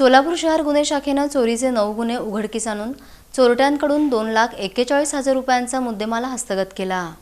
सोलापूर शहर गुन्हे शाखेनं चोरीचे नऊ गुन्हे उघडकीस आणून चोरट्यांकडून दोन लाख एक्केचाळीस हजार रुपयांचा मुद्देमाल हस्तगत केला.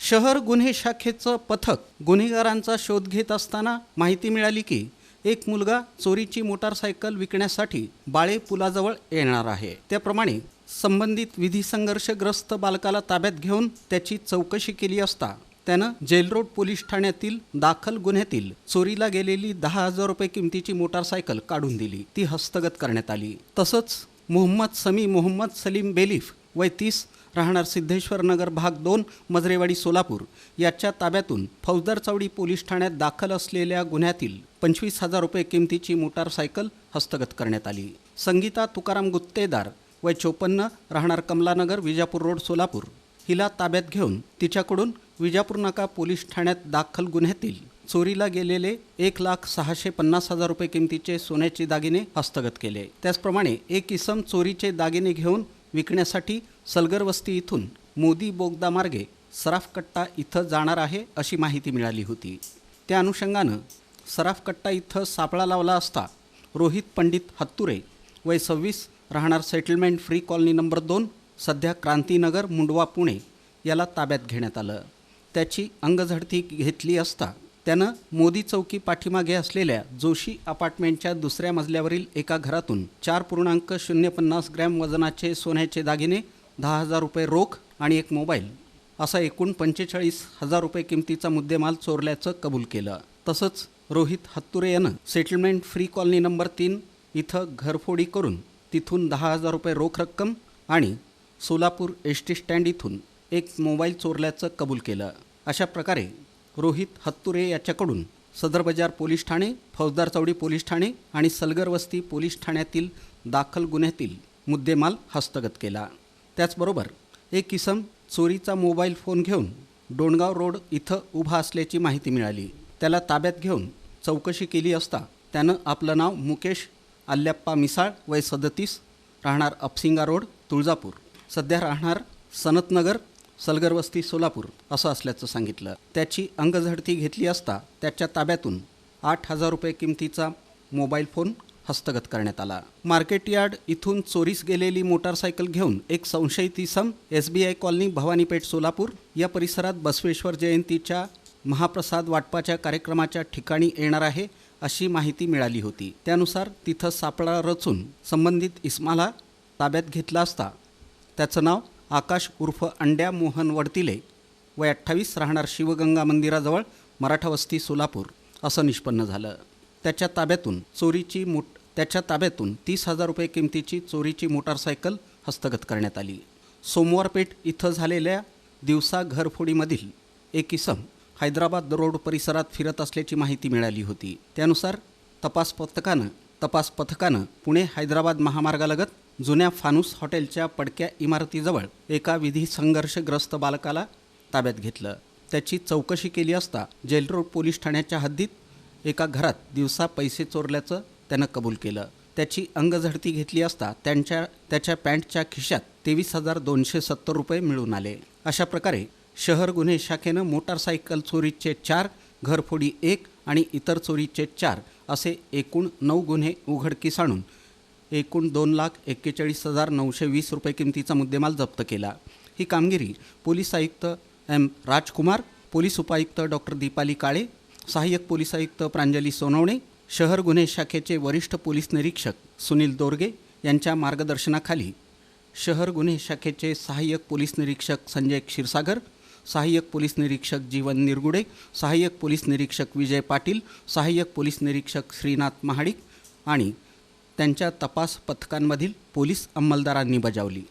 शहर गुन्हे शाखेचं पथक गुन्हेगारांचा शोध घेत असताना माहिती मिळाली की एक मुलगा चोरीची मोटारसायकल विकण्यासाठी बाळे पुलाजवळ येणार आहे. त्याप्रमाणे संबंधित विधी संघर्षग्रस्त बालकाला ताब्यात घेऊन त्याची चौकशी केली असता त्यानं जेलरोड पोलीस ठाण्यातील दाखल गुन्ह्यातील चोरीला गेलेली दहा हजार रुपये किमतीची मोटारसायकल काढून दिली. ती हस्तगत करण्यात आली. तसंच मोहम्मद समी मोहम्मद सलीम बेलीफ वय तीस राहणार सिद्धेश्वर नगर भाग दोन मजरेवाडी सोलापूर याच्या ताब्यातून फौजदार चौडी पोलीस ठाण्यात दाखल असलेल्या गुन्ह्यातील पंचवीस हजार रुपये किमतीची मोटारसायकल हस्तगत करण्यात आली. संगीता तुकाराम गुत्तेदार वय चोपन्न राहणार कमलानगर विजापूर रोड सोलापूर. हिला ताब्यात घेऊन तिच्याकडून विजापूर नाका पोलीस ठाण्यात दाखल गुन्ह्यातील चोरीला गेलेले एक लाख सहाशे पन्नास हजार रुपये किमतीचे सोन्याचे दागिने हस्तगत केले. त्याचप्रमाणे एक इसम चोरीचे दागिने घेऊन विकण्यासाठी सलगरवस्ती इथून मोदी बोगदा मार्गे सराफकट्टा इथं जाणार आहे अशी माहिती मिळाली होती. त्या अनुषंगानं सराफकट्टा इथं सापळा लावला असता रोहित पंडित हत्तुरे वय सव्वीस राहणार सेटलमेंट फ्री कॉलनी नंबर दोन सध्या क्रांतीनगर मुंडवा पुणे याला ताब्यात घेण्यात आलं. त्याची अंगझडती घेतली असता त्यानं मोदी चौकी पाठीमागे असलेल्या जोशी अपार्टमेंटच्या दुसऱ्या मजल्यावरील एका घरातून चार पूर्णांक शून्य पन्नास ग्रॅम वजनाचे सोन्याचे दागिने दहा हजार रुपये रोख आणि एक मोबाईल असा एकूण पंचेचाळीस हजार रुपये किमतीचा मुद्देमाल चोरल्याचं कबूल केलं. तसंच रोहित हत्तुरे यानं सेटलमेंट फ्री कॉलनी नंबर तीन इथं घरफोडी करून तिथून दहा हजार रुपये रोख रक्कम आणि सोलापूर एस टी स्टँड इथून एक मोबाईल चोरल्याचं कबूल केलं. अशा प्रकारे रोहित हत्तुरे याच्याकडून सदर बाजार पोलीस ठाणे फौजदार चौडी पोलीस ठाणे आणि सलगर वस्ती पोलीस ठाण्यातील दाखल गुन्ह्यातील मुद्देमाल हस्तगत केला. त्याचबरोबर एक किसम चोरीचा मोबाईल फोन घेऊन डोणगाव रोड इथं उभा असल्याची माहिती मिळाली. त्याला ताब्यात घेऊन चौकशी केली असता त्यानं आपलं नाव मुकेश आल्याप्पा मिसाळ वय सदतीस राहणार अपसिंगा रोड तुळजापूर. सध्या राहणार सनतनगर सलगर वस्ती सोलापूर असं असल्याचं सांगितलं. त्याची अंगझडती घेतली असता त्याच्या ताब्यातून आठ हजार रुपये किमतीचा मोबाईल फोन हस्तगत करण्यात आला. मार्केट यार्ड इथून चोरीस गेलेली मोटारसायकल घेऊन एक संशयित इसम S B I colony Bhavanipeth Solapur या परिसरात बसवेश्वर जयंतीच्या महाप्रसाद वाटपाच्या कार्यक्रमाच्या ठिकाणी येणार आहे अशी माहिती मिळाली होती. त्यानुसार तिथं सापळा रचून संबंधित इस्माला ताब्यात घेतला असता त्याचं नाव आकाश उर्फ अंड्या मोहन वडतिले वय अठ्ठावीस राहणार शिवगंगा मंदिराजवळ मराठा वस्ती सोलापूर असं निष्पन्न झालं. त्याच्या ताब्यातून चोरीची मोट त्याच्या ताब्यातून तीस हजार रुपये किमतीची चोरीची मोटारसायकल हस्तगत करण्यात आली. सोमवारपेठ इथं झालेल्या दिवसा घरफोडीमधील एक इसम हैदराबाद रोड परिसरात फिरत असल्याची माहिती मिळाली होती. त्यानुसार तपास पथकानं तपास पथकानं पुणे हैदराबाद महामार्गालगत जुन्या फानूस हॉटेलच्या पडक्या इमारतीजवळ एका विधी संघर्षग्रस्त बालकाला ताब्यात घेतलं. त्याची चौकशी केली असता जेलरोड पोलीस ठाण्याच्या हद्दीत एका घरात दिवसा पैसे चोरल्याचं त्यानं कबूल केलं. त्याची अंगझडती घेतली असता त्यांच्या त्याच्या पॅन्टच्या खिशात तेवीस हजार दोनशे सत्तर रुपये मिळून आले. अशा प्रकारे शहर गुन्हे शाखेनं मोटारसायकल चोरीचे चार घरफोडी एक आणि इतर चोरीचे चार असे एकूण नऊ गुन्हे उघडकीस आणून एकूण दोन लाख एक्केचाळीस हजार नऊशे वीस रुपये किमतीचा मुद्देमाल जप्त केला. ही कामगिरी पोलीस आयुक्त एम राजकुमार पोलीस उपायुक्त डॉक्टर दीपाली काळे सहाय्यक पोलीस आयुक्त प्रांजली सोनवणे शहर गुन्हे शाखेचे वरिष्ठ पोलीस निरीक्षक सुनील दोरगे यांच्या मार्गदर्शनाखाली शहर गुन्हे शाखेचे सहाय्यक पोलीस निरीक्षक संजय क्षीरसागर सहाय्यक पोलीस निरीक्षक जीवन निरगुडे सहाय्यक पोलीस निरीक्षक विजय पाटील सहाय्यक पोलीस निरीक्षक श्रीनाथ महाडिक आणि त्यांच्या तपास पथकांमधील पोलीस अंमलदारांनी बजावली.